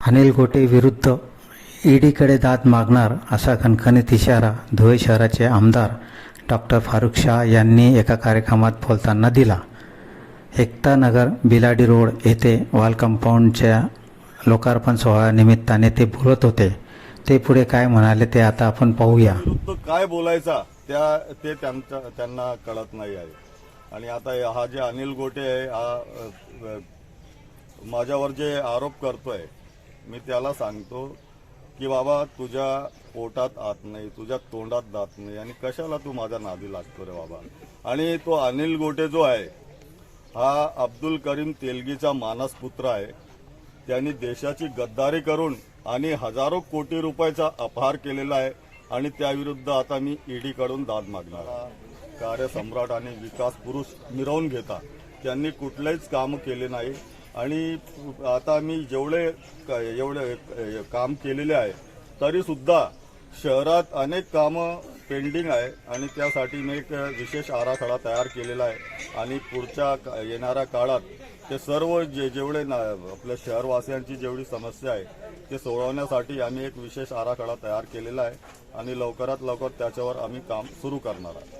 अनिल गोटे विरुद्ध ईडीकडे दाद मागणार असा खणखणीत इशारा धुळे शहराचे आमदार डॉक्टर फारुख शाह यांनी एका कार्यक्रमात बोलताना दिला. एकता नगर बिलाडी रोड येथे वॉल कंपाऊंडच्या लोकार्पण सोहळ्यानिमित्ताने ते बोलत होते. ते पुढे काय म्हणाले ते आता आपण पाहूया. काय बोलायचा त्या ते त्यांना कळत नाही आहे. आणि आता हा जे अनिल गोटे आहे हा माझ्यावर जे आरोप करतोय मी त्याला सांगतो की बाबा तुझ्या पोटात आत नाही तुझ्या तोंडात दात नाही आणि कशाला तू माझ्या नादी लागतो रे बाबा आणि तो अनिल गोटे जो आहे हा अब्दुल करीम तेलगीचा मानसपुत्र आहे त्यांनी देशाची गद्दारी करून आणि हजारो कोटी रुपयाचा अपहार केलेला आहे आणि त्याविरुद्ध आता मी ईडीकडून दाद मागणार आहे. कार्यसम्राट आणि विकास पुरुष मिरवून घेता. त्यांनी कुठलेच काम केले नाही. आणि आता मी जेवढे क- एवढे काम केलेले आहे तरीसुद्धा शहरात अनेक कामं पेंडिंग आहे. आणि त्यासाठी मी एक विशेष आराखडा तयार केलेला आहे. आणि पुढच्या का- येणाऱ्या काळात ते सर्व जे जेवढे ना आपल्या शहरवासियांची जेवढी समस्या आहे ते सोडवण्यासाठी आम्ही एक विशेष आराखडा तयार केलेला आहे. आणि लवकरात लवकर त्याच्यावर आम्ही काम सुरू करणार आहे